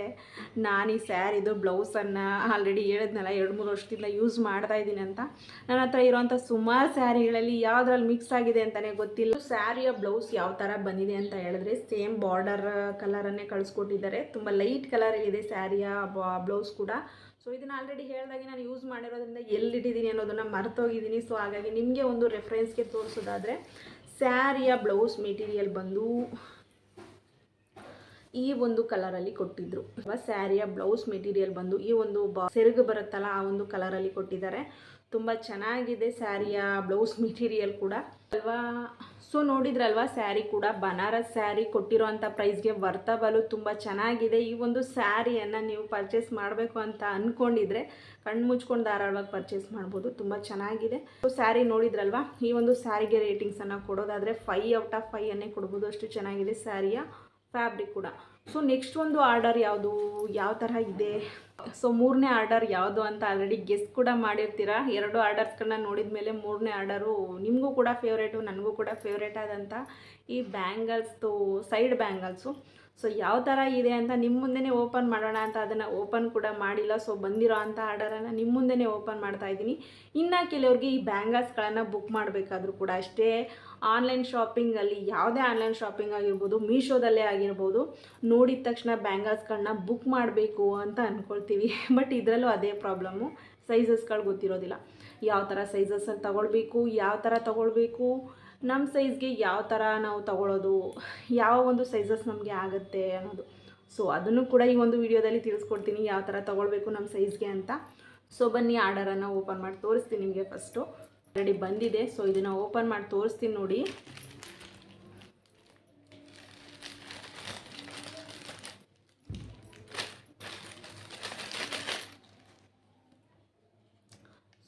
A: ನಾನು ಈ ಸ್ಯಾರಿದು ಬ್ಲೌಸನ್ನು ಆಲ್ರೆಡಿ ಹೇಳಿದ್ನಲ್ಲ, ಎರಡು ಮೂರು ವರ್ಷದಿಂದ ಯೂಸ್ ಮಾಡ್ತಾ ಇದ್ದೀನಿ ಅಂತ. ನನ್ನ ಹತ್ರ ಇರೋವಂಥ ಸುಮಾರು ಸ್ಯಾರಿಗಳಲ್ಲಿ ಯಾವುದ್ರಲ್ಲಿ ಮಿಕ್ಸ್ ಆಗಿದೆ ಅಂತಲೇ ಗೊತ್ತಿಲ್ಲ. ಸ್ಯಾರಿಯ ಬ್ಲೌಸ್ ಯಾವ ಥರ ಬಂದಿದೆ ಅಂತ ಹೇಳಿದ್ರೆ, ಸೇಮ್ ಬಾರ್ಡರ್ ಕಲರನ್ನೇ ಕಳಿಸ್ಕೊಟ್ಟಿದ್ದಾರೆ. ತುಂಬ ಲೈಟ್ ಕಲರ್ ಇದೆ ಸ್ಯಾರಿಯ ಬ್ಲೌಸ್ ಕೂಡ. ಸೊ ಇದನ್ನು ಆಲ್ರೆಡಿ ಹೇಳಿದಾಗ ನಾನು ಯೂಸ್ ಮಾಡಿರೋದ್ರಿಂದ ಎಲ್ಲಿಟ್ಟಿದ್ದೀನಿ ಅನ್ನೋದನ್ನು ಮರ್ತೋಗಿದ್ದೀನಿ. ಸೊ ಹಾಗಾಗಿ ನಿಮಗೆ ಒಂದು ರೆಫರೆನ್ಸ್ಗೆ ತೋರಿಸೋದಾದರೆ ಸ್ಯಾರಿಯ ಬ್ಲೌಸ್ ಮೆಟೀರಿಯಲ್ ಬಂದು ಈ ಒಂದು ಕಲರಲ್ಲಿ ಕೊಟ್ಟಿದ್ರು. ಸ್ಯಾರಿಯ ಬ್ಲೌಸ್ ಮೆಟೀರಿಯಲ್ ಬಂದು ಈ ಒಂದು ಬಾ ಸೆರಗು ಬರುತ್ತಲ್ಲ, ಆ ಒಂದು ಕಲರಲ್ಲಿ ಕೊಟ್ಟಿದ್ದಾರೆ. ತುಂಬ ಚೆನ್ನಾಗಿದೆ ಸ್ಯಾರಿಯ ಬ್ಲೌಸ್ ಮೆಟೀರಿಯಲ್ ಕೂಡ. ಅಲ್ವಾ? ಸೊ ನೋಡಿದ್ರಲ್ವಾ, ಸ್ಯಾರಿ ಕೂಡ ಬನಾರಸ್ ಸ್ಯಾರಿ ಕೊಟ್ಟಿರೋವಂಥ ಪ್ರೈಸ್ಗೆ ವರ್ತಬಲು ತುಂಬ ಚೆನ್ನಾಗಿದೆ. ಈ ಒಂದು ಸ್ಯಾರಿಯನ್ನು ನೀವು ಪರ್ಚೇಸ್ ಮಾಡಬೇಕು ಅಂತ ಅಂದ್ಕೊಂಡಿದ್ರೆ ಕಣ್ಣು ಮುಚ್ಕೊಂಡು ಧಾರಾಳವಾಗಿ ಪರ್ಚೇಸ್ ಮಾಡ್ಬೋದು. ತುಂಬ ಚೆನ್ನಾಗಿದೆ. ಸೊ ಸ್ಯಾರಿ ನೋಡಿದ್ರಲ್ವಾ, ಈ ಒಂದು ಸ್ಯಾರಿಗೆ ರೇಟಿಂಗ್ಸನ್ನು ಕೊಡೋದಾದರೆ ಫೈ ಔಟ್ ಆಫ್ ಫೈ ಅನ್ನೇ ಕೊಡ್ಬೋದು. ಅಷ್ಟು ಚೆನ್ನಾಗಿದೆ ಸ್ಯಾರಿಯ ಫ್ಯಾಬ್ರಿಕ್ ಕೂಡ. ಸೊ ನೆಕ್ಸ್ಟ್ ಒಂದು ಆರ್ಡರ್ ಯಾವುದು? ಯಾವ ಥರ ಇದೆ? ಸೊ ಮೂರನೇ ಆರ್ಡರ್ ಯಾವುದು ಅಂತ ಆಲ್ರೆಡಿ ಗೆಸ್ ಕೂಡ ಮಾಡಿರ್ತೀರಾ? ಎರಡು ಆರ್ಡರ್ಸ್ಗಳನ್ನ ನೋಡಿದ ಮೇಲೆ ಮೂರನೇ ಆರ್ಡರು ನಿಮಗೂ ಕೂಡ ಫೇವ್ರೇಟು ನನಗೂ ಕೂಡ ಫೇವ್ರೇಟ್ ಆದಂಥ ಈ ಬ್ಯಾಂಗಲ್ಸ್ದು ಸೈಡ್ ಬ್ಯಾಂಗಲ್ಸು ಸೊ ಯಾವ ಥರ ಇದೆ ಅಂತ ನಿಮ್ಮ ಮುಂದೆನೇ ಓಪನ್ ಮಾಡೋಣ ಅಂತ ಅದನ್ನು ಓಪನ್ ಕೂಡ ಮಾಡಿಲ್ಲ. ಸೊ ಬಂದಿರೋ ಅಂಥ ಆರ್ಡರನ್ನು ನಿಮ್ಮ ಮುಂದೆನೇ ಓಪನ್ ಮಾಡ್ತಾ ಇದ್ದೀನಿ. ಇನ್ನು ಕೆಲವ್ರಿಗೆ ಈ ಬ್ಯಾಂಗಲ್ಸ್ಗಳನ್ನು ಬುಕ್ ಮಾಡಬೇಕಾದ್ರೂ ಕೂಡ ಅಷ್ಟೇ. ಆನ್ಲೈನ್ ಶಾಪಿಂಗಲ್ಲಿ ಯಾವುದೇ ಆನ್ಲೈನ್ ಶಾಪಿಂಗ್ ಆಗಿರ್ಬೋದು, ಮೀಶೋದಲ್ಲೇ ಆಗಿರ್ಬೋದು, ನೋಡಿದ ತಕ್ಷಣ ಬ್ಯಾಂಗಲ್ಸ್ಗಳನ್ನ ಬುಕ್ ಮಾಡಬೇಕು ಅಂತ ಅಂದ್ಕೊಳ್ತೀವಿ ಬಟ್ ಇದರಲ್ಲೂ ಅದೇ ಪ್ರಾಬ್ಲಮ್ಮು ಸೈಜಸ್ಗಳು ಗೊತ್ತಿರೋದಿಲ್ಲ. ಯಾವ ಥರ ಸೈಜಸ್ಸಲ್ಲಿ ತಗೊಳ್ಬೇಕು, ಯಾವ ಥರ ತಗೊಳ್ಬೇಕು ನಮ್ಮ ಸೈಜ್ಗೆ ಯಾವ ಥರ ನಾವು ತಗೊಳ್ಳೋದು ಯಾವ ಒಂದು ಸೈಜಸ್ ನಮಗೆ ಆಗುತ್ತೆ ಅನ್ನೋದು. ಸೊ ಅದನ್ನು ಕೂಡ ಈ ಒಂದು ವಿಡಿಯೋದಲ್ಲಿ ತಿಳಿಸ್ಕೊಡ್ತೀನಿ, ಯಾವ ಥರ ತೊಗೊಳ್ಬೇಕು ನಮ್ಮ ಸೈಜ್ಗೆ ಅಂತ. ಸೊ ಬನ್ನಿ ಆರ್ಡರನ್ನು ಓಪನ್ ಮಾಡಿ ತೋರಿಸ್ತೀನಿ ನಿಮಗೆ ಫಸ್ಟು ಆಲ್ರೆಡಿ ಬಂದಿದೆ. ಸೊ ಇದನ್ನು ಓಪನ್ ಮಾಡಿ ತೋರಿಸ್ತೀನಿ ನೋಡಿ.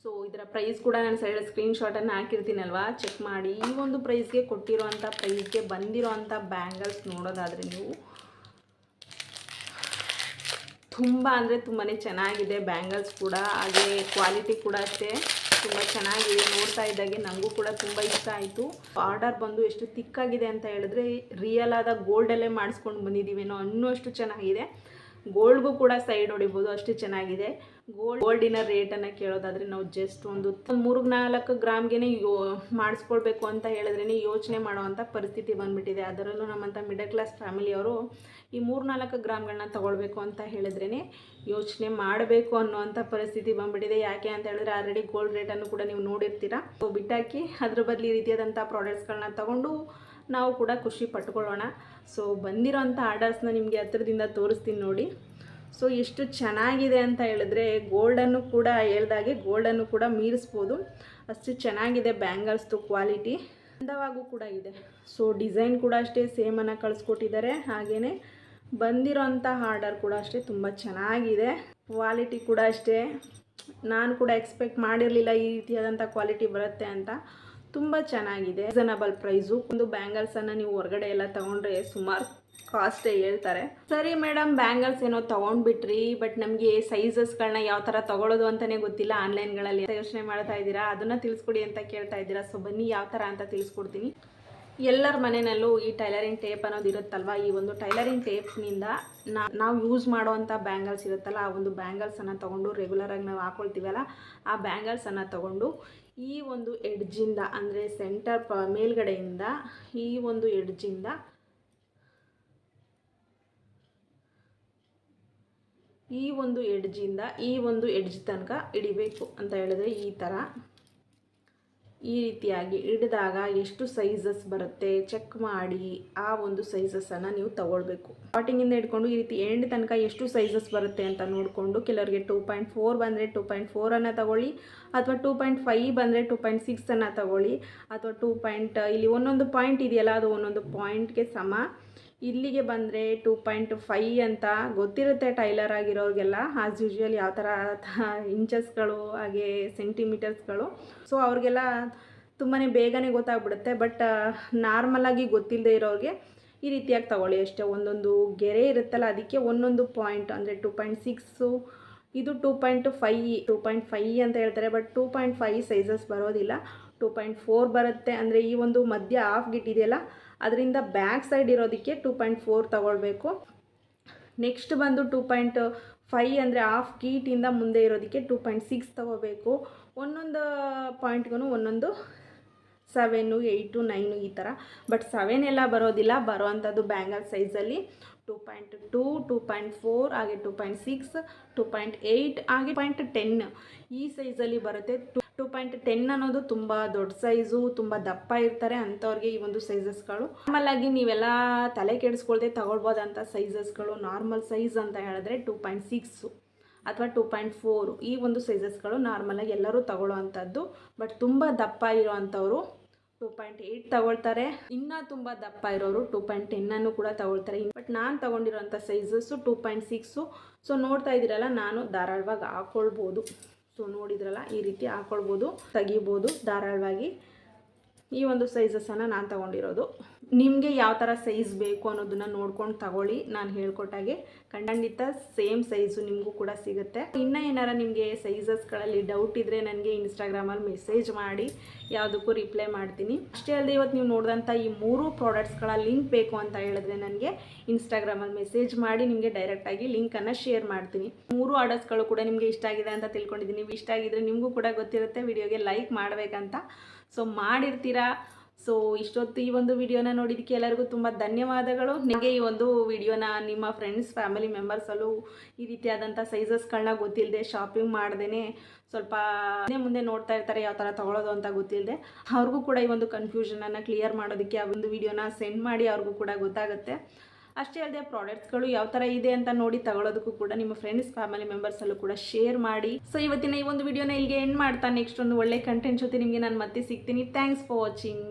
A: ಸೊ ಇದರ ಪ್ರೈಸ್ ಕೂಡ ನಾನು ಸೈಡ್ ಸ್ಕ್ರೀನ್ಶಾಟನ್ನು ಹಾಕಿರ್ತೀನಲ್ವಾ? ಚೆಕ್ ಮಾಡಿ. ಈ ಒಂದು ಪ್ರೈಸ್ಗೆ ಅಂಥ ಪ್ರೈಸ್ಗೆ ಬಂದಿರೋವಂಥ ಬ್ಯಾಂಗಲ್ಸ್ ನೋಡೋದಾದರೆ ನೀವು ತುಂಬ ಅಂದರೆ ತುಂಬಾ ಚೆನ್ನಾಗಿದೆ ಬ್ಯಾಂಗಲ್ಸ್ ಕೂಡ. ಹಾಗೆ ಕ್ವಾಲಿಟಿ ಕೂಡ ಅಷ್ಟೇ. ತುಂಬ ಚೆನ್ನಾಗಿದೆ ನೋಡ್ತಾ ಇದ್ದಾಗೆ ನನಗೂ ಕೂಡ ತುಂಬ ಇಷ್ಟ ಆಯಿತು. ಆರ್ಡರ್ ಬಂದು ಎಷ್ಟು ತಿಕ್ಕಾಗಿದೆ ಅಂತ ಹೇಳಿದ್ರೆ ರಿಯಲ್ ಆದ ಗೋಲ್ಡಲ್ಲೇ ಮಾಡಿಸ್ಕೊಂಡು ಬಂದಿದ್ದೀವೇನೋ ಅನ್ನೋಷ್ಟು ಚೆನ್ನಾಗಿದೆ. ಗೋಲ್ಡ್ಗೂ ಕೂಡ ಸೈಡ್ ಹೊಡಿಬೋದು, ಅಷ್ಟು ಚೆನ್ನಾಗಿದೆ. ಗೋಲ್ಡ್ ಗೋಲ್ಡಿನ ರೇಟನ್ನು ಕೇಳೋದಾದರೆ ನಾವು ಜಸ್ಟ್ ಒಂದು ಮೂರು ನಾಲ್ಕು ಗ್ರಾಮ್ಗೆ ಯೋ ಮಾಡಿಸ್ಕೊಳ್ಬೇಕು ಅಂತ ಹೇಳಿದ್ರೇ ಯೋಚನೆ ಮಾಡೋವಂಥ ಪರಿಸ್ಥಿತಿ ಬಂದ್ಬಿಟ್ಟಿದೆ. ಅದರಲ್ಲೂ ನಮ್ಮಂಥ ಮಿಡಲ್ ಕ್ಲಾಸ್ ಫ್ಯಾಮಿಲಿಯವರು ಈ ಮೂರು ನಾಲ್ಕು ಗ್ರಾಮ್ಗಳನ್ನ ತೊಗೊಳ್ಬೇಕು ಅಂತ ಹೇಳಿದ್ರೇ ಯೋಚನೆ ಮಾಡಬೇಕು ಅನ್ನುವಂಥ ಪರಿಸ್ಥಿತಿ ಬಂದ್ಬಿಟ್ಟಿದೆ. ಯಾಕೆ ಅಂತ ಹೇಳಿದ್ರೆ ಆಲ್ರೆಡಿ ಗೋಲ್ಡ್ ರೇಟನ್ನು ಕೂಡ ನೀವು ನೋಡಿರ್ತೀರ. ಸೊ ಬಿಟ್ಟಾಕಿ ಅದ್ರ ಬದಲು ಈ ರೀತಿಯಾದಂಥ ಪ್ರಾಡಕ್ಟ್ಸ್ಗಳನ್ನ ತಗೊಂಡು ನಾವು ಕೂಡ ಖುಷಿ ಪಟ್ಕೊಳ್ಳೋಣ. ಸೊ ಬಂದಿರೋಂಥ ಆರ್ಡರ್ಸ್ನ ನಿಮಗೆ ಹತ್ರದಿಂದ ತೋರಿಸ್ತೀನಿ ನೋಡಿ. ಸೊ ಎಷ್ಟು ಚೆನ್ನಾಗಿದೆ ಅಂತ ಹೇಳಿದ್ರೆ ಗೋಲ್ಡನ್ನು ಕೂಡ ಹೇಳ್ದಾಗೆ ಗೋಲ್ಡನ್ನು ಕೂಡ ಮೀರಿಸ್ಬೋದು. ಅಷ್ಟು ಚೆನ್ನಾಗಿದೆ ಬ್ಯಾಂಗಲ್ಸ್ದು ಕ್ವಾಲಿಟಿ ಅಂದವಾಗೂ ಕೂಡ ಇದೆ. ಸೊ ಡಿಸೈನ್ ಕೂಡ ಅಷ್ಟೇ ಸೇಮನ್ನು ಕಳಿಸ್ಕೊಟ್ಟಿದ್ದಾರೆ. ಹಾಗೆಯೇ ಬಂದಿರೋಂಥ ಆರ್ಡರ್ ಕೂಡ ಅಷ್ಟೇ ತುಂಬ ಚೆನ್ನಾಗಿದೆ. ಕ್ವಾಲಿಟಿ ಕೂಡ ಅಷ್ಟೇ. ನಾನು ಕೂಡ ಎಕ್ಸ್ಪೆಕ್ಟ್ ಮಾಡಿರಲಿಲ್ಲ ಈ ರೀತಿಯಾದಂಥ ಕ್ವಾಲಿಟಿ ಬರುತ್ತೆ ಅಂತ. ತುಂಬ ಚೆನ್ನಾಗಿದೆ. ರೀಸನಬಲ್ ಪ್ರೈಸು ಒಂದು ಬ್ಯಾಂಗಲ್ಸನ್ನು ನೀವು ಹೊರಗಡೆ ಎಲ್ಲ ತೊಗೊಂಡ್ರೆ ಸುಮಾರು ಕಾಸ್ಟೇ ಹೇಳ್ತಾರೆ. ಸರಿ ಮೇಡಮ್ ಬ್ಯಾಂಗಲ್ಸ್ ಏನೋ ತಗೊಂಡ್ಬಿಟ್ರಿ ಬಟ್ ನಮಗೆ ಸೈಜಸ್ಗಳನ್ನ ಯಾವ ಥರ ತೊಗೊಳೋದು ಅಂತಲೇ ಗೊತ್ತಿಲ್ಲ. ಆನ್ಲೈನ್ಗಳಲ್ಲಿ ಯೋಚನೆ ಮಾಡ್ತಾ ಇದ್ದೀರಾ? ಅದನ್ನು ತಿಳಿಸ್ಕೊಡಿ ಅಂತ ಕೇಳ್ತಾ ಇದ್ದೀರಾ? ಸೊ ಬನ್ನಿ ಯಾವ ಥರ ಅಂತ ತಿಳಿಸ್ಕೊಡ್ತೀನಿ. ಎಲ್ಲರ ಮನೆಯಲ್ಲೂ ಈ ಟೈಲರಿಂಗ್ ಟೇಪ್ ಅನ್ನೋದು ಇರುತ್ತಲ್ವ? ಈ ಒಂದು ಟೈಲರಿಂಗ್ ಟೇಪ್ನಿಂದ ನಾವು ಯೂಸ್ ಮಾಡುವಂಥ ಬ್ಯಾಂಗಲ್ಸ್ ಇರುತ್ತಲ್ಲ, ಆ ಒಂದು ಬ್ಯಾಂಗಲ್ಸನ್ನು ತೊಗೊಂಡು ರೆಗ್ಯುಲರಾಗಿ ನಾವು ಹಾಕೊಳ್ತೀವಲ್ಲ, ಆ ಬ್ಯಾಂಗಲ್ಸನ್ನು ತೊಗೊಂಡು ಈ ಒಂದು ಎಡ್ಜಿಂದ ಅಂದರೆ ಸೆಂಟರ್ ಮೇಲ್ಗಡೆಯಿಂದ ಈ ಒಂದು ಎಡ್ಜಿಂದ ಈ ಒಂದು ಎಡ್ಜಿಂದ ಈ ಒಂದು ಎಡ್ಜ್ ತನಕ ಹಿಡಿಬೇಕು ಅಂತ ಹೇಳಿದ್ರೆ ಈ ಥರ ಈ ರೀತಿಯಾಗಿ ಹಿಡಿದಾಗ ಎಷ್ಟು ಸೈಜಸ್ ಬರುತ್ತೆ ಚೆಕ್ ಮಾಡಿ ಆ ಒಂದು ಸೈಜಸ್ಸನ್ನು ನೀವು ತಗೊಳ್ಬೇಕು. ಸ್ಟಾರ್ಟಿಂಗಿಂದ ಹಿಡ್ಕೊಂಡು ಈ ರೀತಿ ಎಂಡ್ ತನಕ ಎಷ್ಟು ಸೈಜಸ್ ಬರುತ್ತೆ ಅಂತ ನೋಡಿಕೊಂಡು ಕೆಲವರಿಗೆ ಟೂ ಪಾಯಿಂಟ್ ಫೋರ್ ಬಂದರೆ ಟೂ ಪಾಯಿಂಟ್ ಫೋರನ್ನು ತಗೊಳ್ಳಿ, ಅಥವಾ ಟೂ ಪಾಯಿಂಟ್ ಫೈವ್ ಬಂದರೆ ಟೂ ಪಾಯಿಂಟ್ ಸಿಕ್ಸನ್ನು ತಗೊಳ್ಳಿ, ಅಥವಾ ಟೂ ಪಾಯಿಂಟ್ ಇಲ್ಲಿ ಒಂದೊಂದು ಪಾಯಿಂಟ್ ಇದೆಯಲ್ಲ, ಅದು ಒಂದೊಂದು ಪಾಯಿಂಟ್ಗೆ ಸಮ. ಇಲ್ಲಿಗೆ ಬಂದರೆ ಟೂ ಪಾಯಿಂಟ್ ಫೈವ್ ಅಂತ ಗೊತ್ತಿರುತ್ತೆ ಟೈಲರ್ ಆಗಿರೋರಿಗೆಲ್ಲ ಆಸ್ ಯೂಶ್ವಲ್ ಯಾವ ಥರ ಇಂಚಸ್ಗಳು, ಹಾಗೆ ಸೆಂಟಿಮೀಟರ್ಸ್ಗಳು. ಸೊ ಅವ್ರಿಗೆಲ್ಲ ತುಂಬಾ ಬೇಗನೆ ಗೊತ್ತಾಗ್ಬಿಡುತ್ತೆ ಬಟ್ ನಾರ್ಮಲಾಗಿ ಗೊತ್ತಿಲ್ಲದೆ ಇರೋರಿಗೆ ಈ ರೀತಿಯಾಗಿ ತಗೊಳ್ಳಿ. ಅಷ್ಟೇ, ಒಂದೊಂದು ಗೆರೆ ಇರುತ್ತಲ್ಲ, ಅದಕ್ಕೆ ಒಂದೊಂದು ಪಾಯಿಂಟ್ ಅಂದರೆ ಟೂ ಪಾಯಿಂಟ್ ಸಿಕ್ಸು, ಇದು two point five two point five ಅಂತ ಹೇಳ್ತಾರೆ but two point five sizes ಬರೋದಿಲ್ಲ. ಟೂ ಪಾಯಿಂಟ್ ಫೋರ್ ಬರುತ್ತೆ, ಅಂದರೆ ಈ ಒಂದು ಮಧ್ಯ ಹಾಫ್ ಗಿಟ್ ಇದೆಯಲ್ಲ ಅದರಿಂದ ಬ್ಯಾಕ್ ಸೈಡ್ ಇರೋದಕ್ಕೆ ಟೂ ಪಾಯಿಂಟ್ ಫೋರ್ ತಗೊಳ್ಬೇಕು. ನೆಕ್ಸ್ಟ್ ಬಂದು ಟೂ ಪಾಯಿಂಟ್ ಫೈ ಅಂದರೆ ಹಾಫ್ ಕೀಟಿಂದ ಮುಂದೆ ಇರೋದಕ್ಕೆ ಟೂ ಪಾಯಿಂಟ್ ಸಿಕ್ಸ್ ತಗೋಬೇಕು ಒಂದೊಂದು ಪಾಯಿಂಟ್ಗೂ ಒಂದೊಂದು ಸೆವೆನು ಏಯ್ಟು ನೈನು ಈ ಥರ ಬಟ್ ಸೆವೆನ್ ಎಲ್ಲ ಬರೋದಿಲ್ಲ ಬರೋ ಅಂಥದ್ದು ಬ್ಯಾಂಗಲ್ ಸೈಜಲ್ಲಿ two point two two point four ಹಾಗೆ two point six two point eight ಹಾಗೆ ಪಾಯಿಂಟ್ ಟೆನ್ ಈ ಸೈಜಲ್ಲಿ ಬರುತ್ತೆ. ಟು ಟೂ ಪಾಯಿಂಟ್ ಟೆನ್ ಅನ್ನೋದು ತುಂಬ ದೊಡ್ಡ ಸೈಜು, ತುಂಬ ದಪ್ಪ ಇರ್ತಾರೆ ಅಂಥವ್ರಿಗೆ ಈ ಒಂದು ಸೈಜಸ್ಗಳು. ನಾರ್ಮಲ್ ಆಗಿ ನೀವೆಲ್ಲ ತಲೆ ಕೆಡಿಸ್ಕೊಳ್ದೆ ತಗೊಳ್ಬೋದಂಥ ಸೈಜಸ್ಗಳು ನಾರ್ಮಲ್ ಸೈಜ್ ಅಂತ ಹೇಳಿದ್ರೆ ಟೂ ಪಾಯಿಂಟ್ ಸಿಕ್ಸು ಅಥವಾ ಟೂ ಪಾಯಿಂಟ್ ಫೋರು ಈ ಒಂದು ಸೈಜಸ್ಗಳು ನಾರ್ಮಲಾಗಿ ಎಲ್ಲರೂ ತಗೊಳ್ಳೋ ಅಂಥದ್ದು ಬಟ್ ತುಂಬ ದಪ್ಪ ಇರೋ ಅಂಥವ್ರು ಟೂ ಪಾಯಿಂಟ್ ಏಯ್ಟ್ ತಗೊಳ್ತಾರೆ. ಇನ್ನೂ ತುಂಬ ದಪ್ಪ ಇರೋರು ಟೂ ಪಾಯಿಂಟ್ ಟೆನ್ನನ್ನು ಕೂಡ ತಗೊಳ್ತಾರೆ. ಬಟ್ ನಾನು ತೊಗೊಂಡಿರೋಂಥ sizes two point six. So ನೋಡ್ತಾ ಇದ್ದೀರಲ್ಲ, ನಾನು ಧಾರಾಳವಾಗಿ ಹಾಕ್ಕೊಳ್ಬೋದು ಸೊ ನೋಡಿದ್ರಲ್ಲ ಈ ರೀತಿ ಹಾಕ್ಕೊಳ್ಬೋದು ತೆಗಿಬೋದು ಧಾರಾಳವಾಗಿ. ಈ ಒಂದು ಸೈಜಸ್ಸನ್ನು ನಾನು ತಗೊಂಡಿರೋದು. ನಿಮಗೆ ಯಾವ ಥರ ಸೈಜ್ ಬೇಕು ಅನ್ನೋದನ್ನು ನೋಡ್ಕೊಂಡು ತಗೊಳ್ಳಿ. ನಾನು ಹೇಳ್ಕೊಟ್ಟಾಗೆ ಖಂಡಿತ ಸೇಮ್ ಸೈಜು ನಿಮಗೂ ಕೂಡ ಸಿಗುತ್ತೆ. ಇನ್ನೂ ಏನಾರ ನಿಮಗೆ ಸೈಜಸ್ಗಳಲ್ಲಿ ಡೌಟ್ ಇದ್ದರೆ ನನಗೆ ಇನ್ಸ್ಟಾಗ್ರಾಮಲ್ಲಿ ಮೆಸೇಜ್ ಮಾಡಿ, ಯಾವುದಕ್ಕೂ ರಿಪ್ಲೈ ಮಾಡ್ತೀನಿ. ಅಷ್ಟೇ ಅಲ್ಲದೆ ಇವತ್ತು ನೀವು ನೋಡಿದಂಥ ಈ ಮೂರು ಪ್ರಾಡಕ್ಟ್ಸ್ಗಳ ಲಿಂಕ್ ಬೇಕು ಅಂತ ಹೇಳಿದ್ರೆ ನನಗೆ ಇನ್ಸ್ಟಾಗ್ರಾಮಲ್ಲಿ ಮೆಸೇಜ್ ಮಾಡಿ ನಿಮಗೆ ಡೈರೆಕ್ಟಾಗಿ ಲಿಂಕನ್ನು ಶೇರ್ ಮಾಡ್ತೀನಿ. ಮೂರು ಆರ್ಡರ್ಸ್ಗಳು ಕೂಡ ನಿಮಗೆ ಇಷ್ಟ ಆಗಿದೆ ಅಂತ ತಿಳ್ಕೊಂಡಿದ್ದೀನಿ. ನೀವು ಇಷ್ಟ ಆಗಿದ್ರೆ ನಿಮಗೂ ಕೂಡ ಗೊತ್ತಿರುತ್ತೆ. ವಿಡಿಯೋಗೆ ಲೈಕ್ ಮಾಡಬೇಕಂತ. ಸೊ ಮಾಡಿರ್ತೀರಾ? ಸೊ ಇಷ್ಟೊತ್ತು ಈ ಒಂದು ವಿಡಿಯೋನ ನೋಡಿದ್ದಕ್ಕೆ ಎಲ್ಲರಿಗೂ ತುಂಬ ಧನ್ಯವಾದಗಳು. ನನಗೆ ಈ ಒಂದು ವಿಡಿಯೋನ ನಿಮ್ಮ ಫ್ರೆಂಡ್ಸ್ ಫ್ಯಾಮಿಲಿ ಮೆಂಬರ್ಸಲ್ಲೂ ಈ ರೀತಿಯಾದಂಥ ಸೈಜಸ್ಗಳನ್ನ ಗೊತ್ತಿಲ್ಲದೆ ಶಾಪಿಂಗ್ ಮಾಡ್ದೇ ಸ್ವಲ್ಪ ಮುಂದೆ ಮುಂದೆ ನೋಡ್ತಾ ಇರ್ತಾರೆ ಯಾವ ಥರ ತೊಗೊಳೋದು ಅಂತ ಗೊತ್ತಿಲ್ಲದೆ ಅವ್ರಿಗೂ ಕೂಡ ಈ ಒಂದು ಕನ್ಫ್ಯೂಷನನ್ನು ಕ್ಲಿಯರ್ ಮಾಡೋದಕ್ಕೆ ಆ ಒಂದು ವಿಡಿಯೋನ ಸೆಂಡ್ ಮಾಡಿ ಅವ್ರಿಗೂ ಕೂಡ ಗೊತ್ತಾಗುತ್ತೆ. ಅಷ್ಟೇ ಅಲ್ಲದೆ ಪ್ರಾಡಕ್ಟ್ಸ್ಗಳು ಯಾವ ಥರ ಇದೆ ಅಂತ ನೋಡಿ ತಗೊಳ್ಳೋದಕ್ಕೂ ಕೂಡ ನಿಮ್ಮ ಫ್ರೆಂಡ್ಸ್ ಫ್ಯಾಮಿಲಿ ಮೆಂಬರ್ಸಲ್ಲೂ ಕೂಡ ಶೇರ್ ಮಾಡಿ. ಸೊ ಇವತ್ತಿನ ಈ ಒಂದು ವಿಡಿಯೋನ ಇಲ್ಲಿಗೆ ಎಂಡ್ ಮಾಡ್ತಾ. ನೆಕ್ಸ್ಟ್ ಒಂದು ಒಳ್ಳೆ ಕಂಟೆಂಟ್ ಜೊತೆ ನಿಮಗೆ ನಾನು ಮತ್ತೆ ಸಿಗ್ತೀನಿ. Thanks for watching